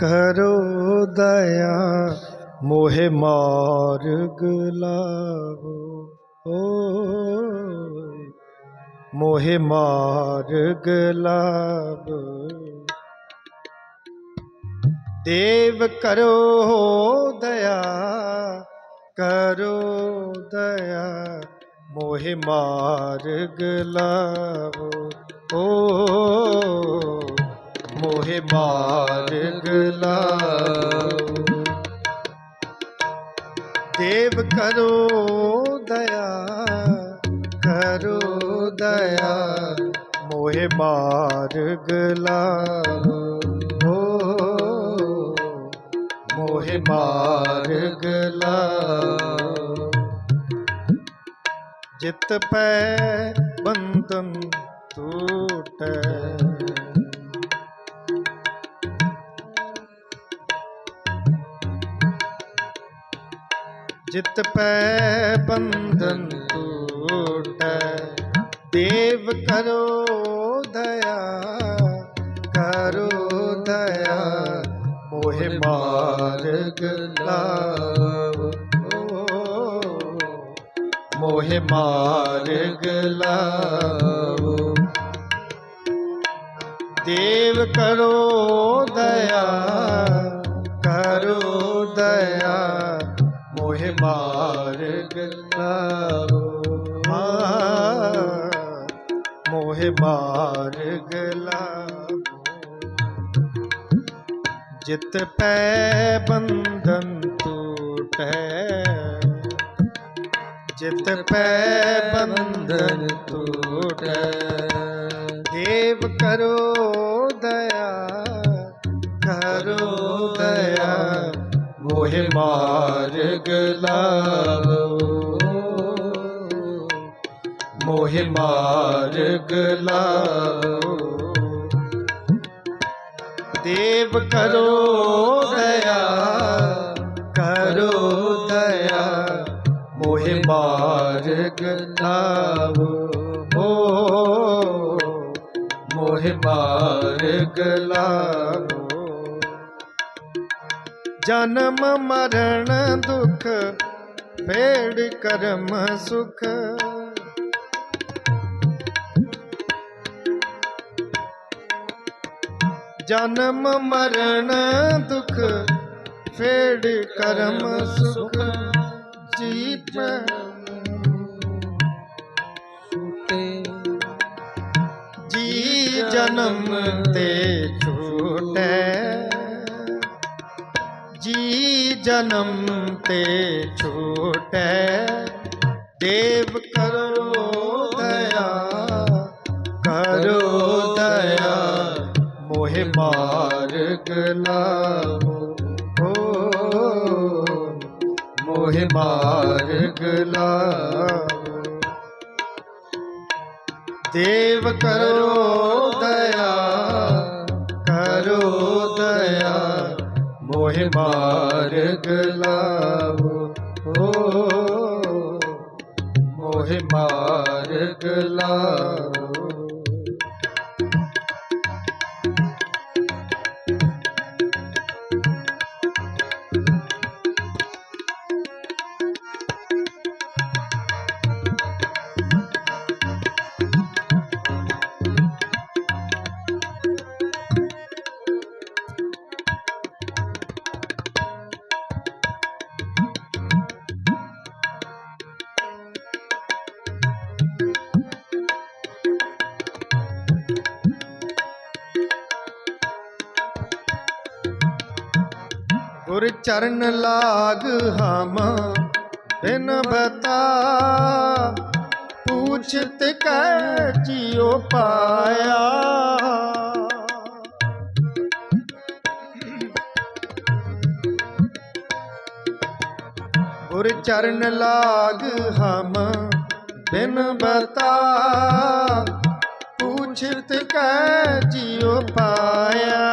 ਕਰੋ ਦਇਆ, ਮੋਹਿ ਮਾਰਗ ਲਾਵੋ। ਓਏ, ਮੋਹਿ ਮਾਰਗ ਲਾਵੋ। ਦੇਵ ਕਰੋ ਦਇਆ ਕਰੋ ਦਇਆ, ਮੋਹਿ ਮਾਰਗ ਲਾਵੋ। ਓ ਮੋਹਿ ਮਾਰਗ ਲਾਵੋ ਦੇਵ ਕਰੋ ਦਇਆ ਕਰੋ ਦਇਆ, ਮੋਹਿ ਮਾਰਗ ਲਾਵੋ ਮੋਹਿ ਮਾਰਗ ਲਾਵੋ ਜਿਤ ਪੈ ਬੰਧਨ ਟੂਟੈ। ਜਿਤ ਪੈ ਬੰਧਨ ਟੂਟੈ ਦੇਵ ਕਰੋ ਦਇਆ ਕਰੋ ਦਇਆ ਮੋਹਿ ਮਾਰਗ ਲਾਵ ਮੋਹਿ ਮਾਰਗ ਲਾਵ ਦੇਵ ਕਰੋ ਦਇਆ ਮੋਹਿ ਮਾਰਗ ਲਾਵੋ ਮੋਹਿ ਮਾਰਗ ਲਾਵੋ ਜਿਤ ਪੈ ਬੰਧਨ ਟੂਟੈ। ਜਿਤ ਪੈ ਬੰਧਨ ਟੂਟੈ। ਦੇਵ ਕਰੋ ਦਇਆ ਕਰੋ ਦਇਆ। ਮੋਹਿ ਮਾਰਗ ਲਾਵੋ ਮੋਹਿ ਮਾਰਗ ਲਾਵੋ ਦੇਵ ਕਰੋ ਦਇਆ ਕਰੋ ਦਇਆ। ਮੋਹਿ ਮਾਰਗ ਲਾਵੋ ਓ ਮੋਹਿ ਮਾਰਗ ਲਾਵੋ ਜਨਮ ਮਰਨ ਦੁਖ ਫੇੜ ਕਰਮ ਸੁਖ। ਜਨਮ ਮਰਨ ਦੁਖ ਫੇੜ ਕਰਮ ਸੁਖ। ਜੀਪ ਜੀ ਜਨਮ ਤੇ ਜੀ ਜਨਮ ਤੇ ਛੂਟੈ ਦੇਵ ਕਰੋ ਦਇਆ ਕਰੋ ਦਇਆ ਮੋਹਿ ਮਾਰਗ ਲਾਵੋ ਓ ਮੋਹਿ ਮਾਰਗ ਲਾਵੋ ਦੇਵ ਕਰੋ ਮੋਹਿ ਮਾਰਗ ਲਾਵੋ ਓ ਮੋਹਿ ਮਾਰਗ ਲਾਵੋ ਗੁਰ ਚਰਨ ਲਾਗ ਹਮ, ਬਿਨ ਬਤਾ। ਪੂਛਤ ਕੈ ਜਿਉ ਪਾਇਆ। ਗੁਰ ਚਰਨ ਲਾਗ ਹਮ, ਬਿਨ ਬਤਾ। ਪੂਛਤ ਕੈ ਜਿਉ ਪਾਇਆ।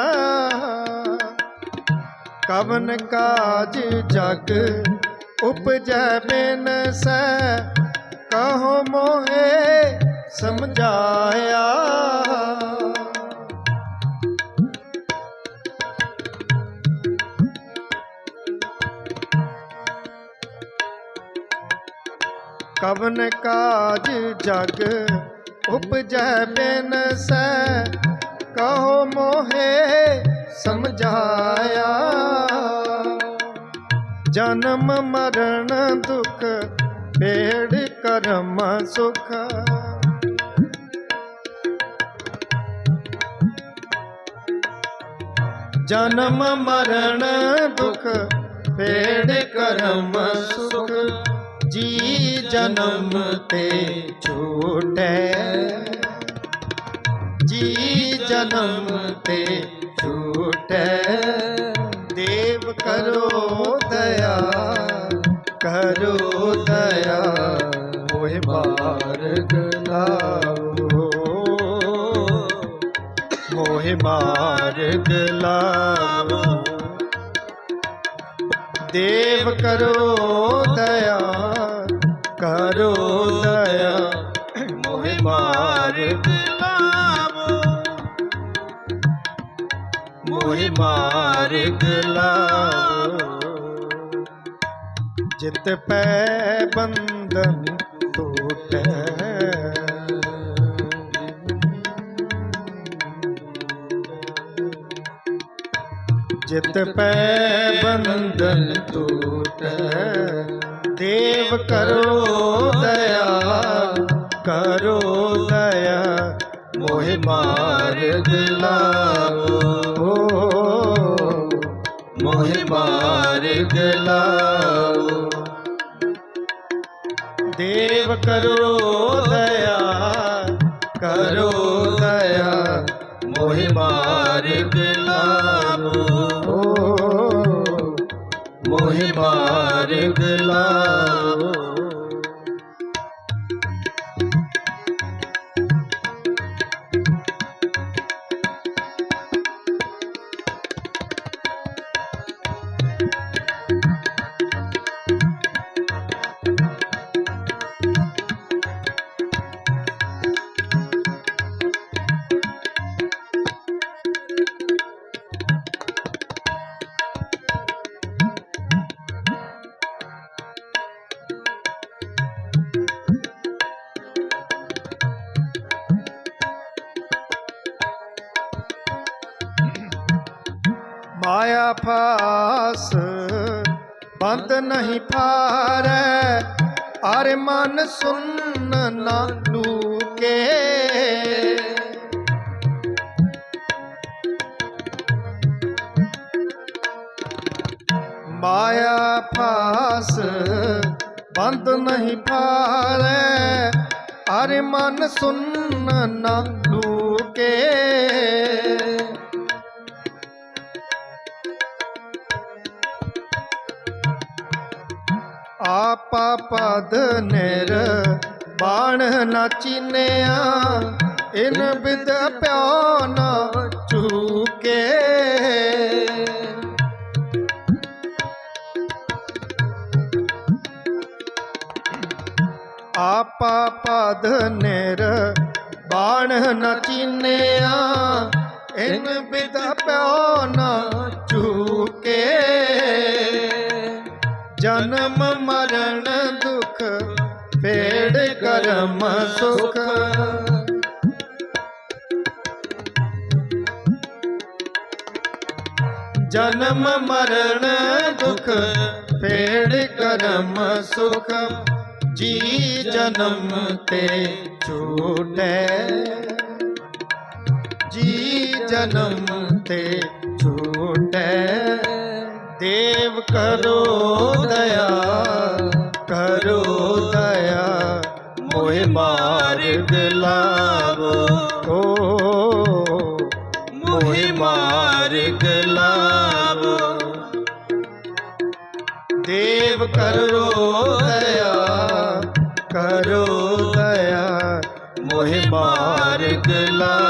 ਕਵਨ ਕਾਜ ਜਗ, ਉਪਜੈ ਬਿਨ ਸੈ ਕਹੋ ਮੋਹੇ ਸਮਝਾਇਆ। ਕਵਨ ਕਾਜ ਜਗ, ਉਪਜੈ ਬਿਨ ਸੈ ਕਹੋ ਮੋਹੇ ਸਮਝਾਇਆ। ਜਨਮ, ਮਰਨ, ਦੁਖ ਪੇੜ ਕਰਮ, ਸੁਖ। ਜਨਮ, ਮਰਨ, ਦੁਖ ਪੇੜ ਕਰਮ, ਸੁਖ। ਜੀ ਜਨਮ ਤੇ ਛੂਟੈ ਜੀ ਜਨਮ ਤੇ ਛੂਟੈ ਦੇਵ ਕਰੋ ਦਇਆ ਕਰੋ ਦਇਆ ਮੋਹਿ ਮਾਰਗ ਲਾਓ ਮੋਹਿ ਮਾਰਗ ਲਾਓ ਦੇਵ ਕਰੋ ਦਇਆ ਕਰੋ ਮਾਰਗ ਲਾਵੋ ਜਿਤ ਪੈ ਬੰਧਨ ਟੂਟੈ। ਜਿਤ ਪੈ ਬੰਧਨ ਟੂਟੈ। ਦੇਵ ਕਰੋ ਦਇਆ ਕਰੋ ਦਇਆ, ਮੋਹਿ ਮਾਰਗ ਲਾਓ। ਲਾਓ ਦੇਵ ਕਰੋ ਦਇਆ ਕਰੋ ਦਇਆ ਮੋਹਿ ਮਾਰਗ ਲਾਓ ਮੋਹਿ ਮਾਰਗ ਲਾਓ ਬੰਦ ਨਹੀਂ ਫਾਰੈ ਅਰ ਮਨ ਸੁਨ ਨਾ ਲੂਕੇ ਮਾਇਆ ਫਾਸ ਬੰਦ ਨਹੀਂ ਫਾਰੈ ਅਰ ਮਨ ਸੁਨ ਨਾ ਆਪਾ ਨਿਰ ਬਾਣ ਨਾ ਚੀਨਿਆ। ਇਨ ਬਿਦ ਪਿਓ ਨਾ ਚੂਕੇ। ਆਪਾ ਪਦ ਨਿਰ ਬਾਣ ਨਾ ਚੀਨਿਆ। ਇਨ ਬਿਦ ਪਿਓ ਨਾ ਚੂਕੇ। ਜਨਮ ਮਰਨ ਦੁਖ ਪੇੜ ਕਰਮ ਸੁਖ ਜਨਮ ਮਰਨ ਦੁਖ ਪੇੜ ਕਰਮ ਸੁਖ ਜੀ ਜਨਮ ਤੇ ਛੂਟੈ ਜੀ ਜਨਮ ਤੇ ਛੂਟੈ ਦੇਵ ਕਰੋ ਦਇਆ ਕਰੋ ਦਇਆ, ਮੋਹਿ ਮਾਰਗ ਲਾਵੋ। ਓ, ਮੋਹਿ ਮਾਰਗ ਲਾਵੋ। ਦੇਵ ਕਰੋ ਦਇਆ ਕਰੋ ਦਇਆ, ਮੋਹਿ ਮਾਰਗ ਲਾਵੋ।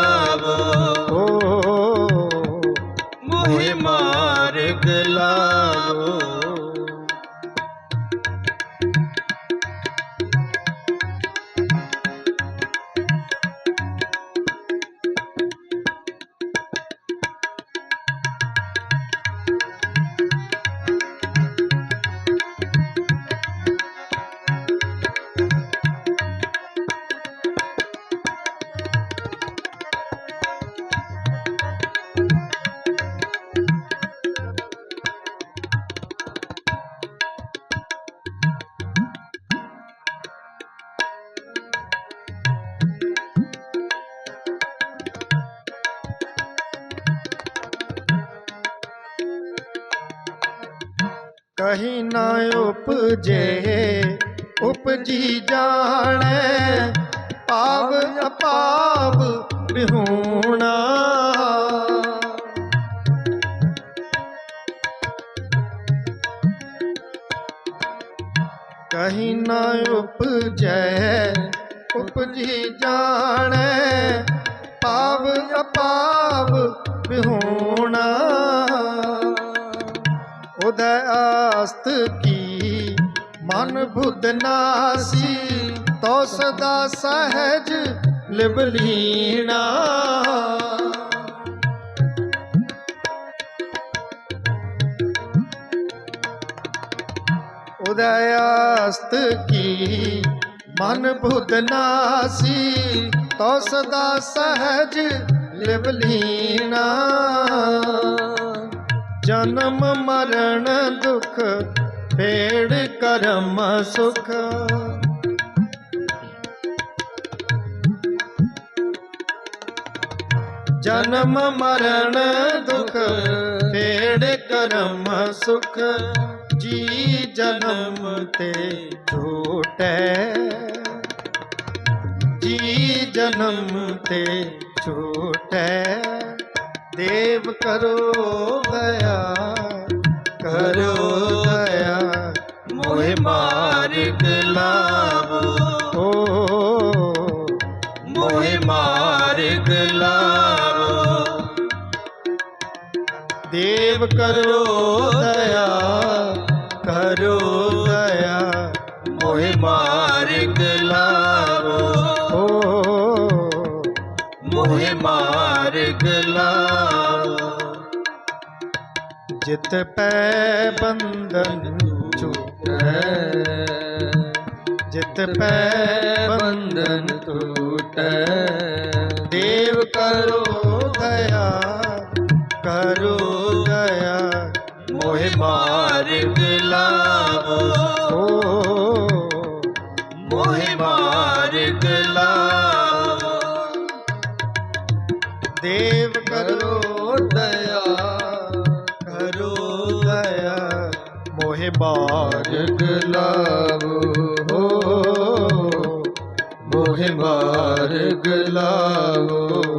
ਕਹੀ ਨਾ ਉਪਜੇ ਉਪਜੀ ਜਾਣੈ। ਪਾਵ ਅਪਾਵ ਬਿਹੂਣਾ ਲਿਵਲੀਣਾ ਉਦੈ ਆਸਤ ਕੀ? ਮਨ ਬੁੱਧ ਨਾਸੀ ਤੋ ਸਦਾ ਸਹਿਜ ਲਿਵਲੀਣਾ। ਜਨਮ ਮਰਨ ਦੁਖ ਫੇੜ ਕਰਮ ਸੁਖ। ਜਨਮ ਮਰਨ ਦੁਖ ਫੇੜ ਕਰਮ ਸੁਖ, ਜੀ ਜਨਮ ਤੇ ਛੋਟੈ। ਜੀ ਜਨਮ ਤੇ ਛੋਟੈ, ਦੇਵ ਕਰੋ ਦਇਆ ਕਰੋ ਦਇਆ। ਮੋਹਿ ਮਾਰਗ ਲਾਵੋ ਦੇਵ ਕਰੋ ਦਇਆ ਕਰੋ ਦਇਆ। ਮੋਹਿ ਮਾਰਗ ਲਾਵੋ। ਮੋਹਿ ਮਾਰਗ ਲਾਵੋ। ਜਿਤ ਪੈ ਬੰਧਨ ਛੂਟੈ ਜਿਤ ਪੈ ਬੰਧਨ ਟੂਟੈ। ਦੇਵ ਕਰੋ ਦਇਆ ਕਰੋ ਦਇਆ ਮੋਹਿ ਮਾਰਗ ਲਾਵੋ। ਮੋਹਿ ਮਾਰਗ ਲਾਵੋ। ਦੇਵ ਕਰੋ ਦਇਆ ਕਰੋ ਦਇਆ, ਮੋਹਿ ਮਾਰਗ ਲਾਵੋ। ਮੋਹਿ ਮਾਰਗ ਲਾਵੋ।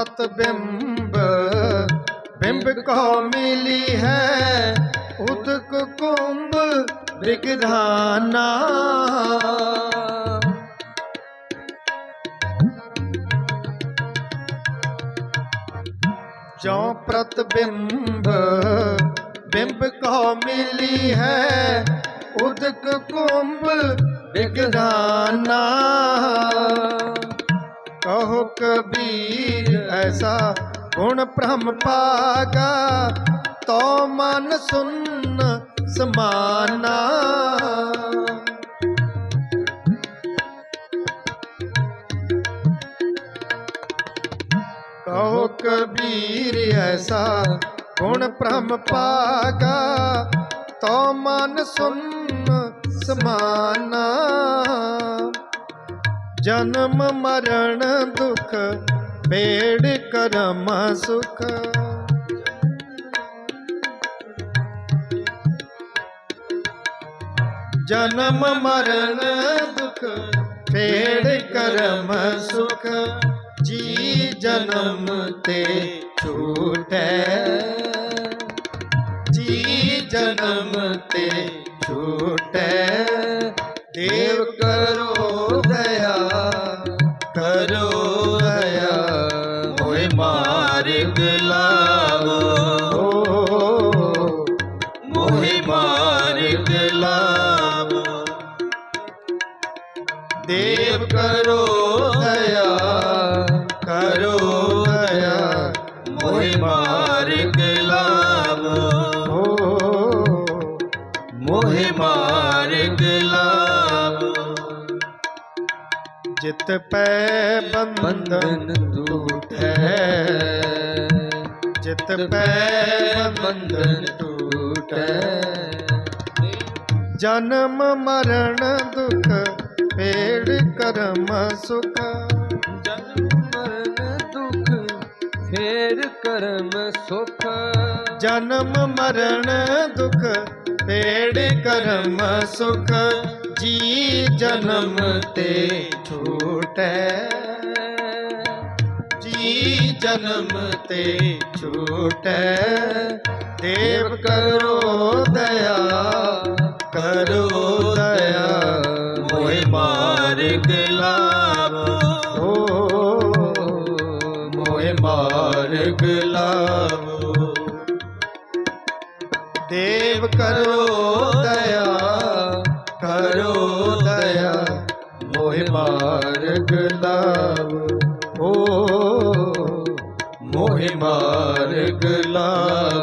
प्रतिबिंब बिंब बिंब को मिली है। उदक कुंभ विगधाना चौ प्रतिबिंब बिंब को मिली है। उदक कुंभ विगधाना ਕਹੋ ਕਬੀਰ, ਐਸਾ ਗੁਣ ਬ੍ਰਹਮ ਪਾਗਾ ਤੋ ਮਨ ਸੁਨ ਸਮਾਨਾ। ਕਹੋ ਕਬੀਰ, ਐਸਾ ਗੁਣ ਬ੍ਰਹਮ ਪਾਗਾ ਤੋ ਮਨ ਸੁਨ ਸਮਾਨਾ। ਜਨਮ ਮਰਨ ਦੁਖ ਬੇੜ ਕਰਮ ਸੁਖ ਜਨਮ ਮਰਨ ਦੁਖ ਫੇੜ ਕਰਮ ਸੁਖ ਜੀ ਜਨਮ ਤੇ ਛੂਟੈ ਜੀ ਜਨਮ ਤੇ ਛੂਟੈ ਦੇਵ ਕਰੋ ਦੇਵ ਕਰੋ ਦਇਆ ਕਰੋ ਦਇਆ। ਮੋਹਿ ਮਾਰਗ ਲਾਵੋ ਹੋ ਮੋਹਿ ਮਾਰਗ ਲਾਵੋ ਜਿਤ ਪੈ ਬੰਧਨ ਟੂਟੈ ਜਿਤ ਪੈ ਬੰਧਨ ਟੂਟੈ ਜਨਮ ਮਰਨ ਦੁਖ ਪੇੜ ਕਰਮ ਸੁਖ ਜਨਮ ਮਰਨ ਦੁਖ ਫੇਰ ਕਰਮ ਸੁਖ ਜਨਮ ਮਰਨ ਦੁਖ ਪੇੜ ਕਰਮ ਸੁਖ ਜੀ ਜਨਮ ਤੇ ਛੂਟੈ ਜੀ ਜਨਮ ਤੇ ਛੂਟੈ ਦੇਵ ਕਰੋ ਦਇਆ ਕਰੋ ਦਇਆ ਮੋਹਿ ਮਾਰਗ ਲਾਵੋ ਓ ਮੋਹਿ ਮਾਰਗ ਲਾਵੋ ਦੇਵ ਕਰੋ ਦਇਆ ਕਰੋ ਦਇਆ, ਮੋਹਿ ਮਾਰਗ ਲਾਵ ਓ ਮੋਹਿ ਮਾਰਗ ਲਾਵੋ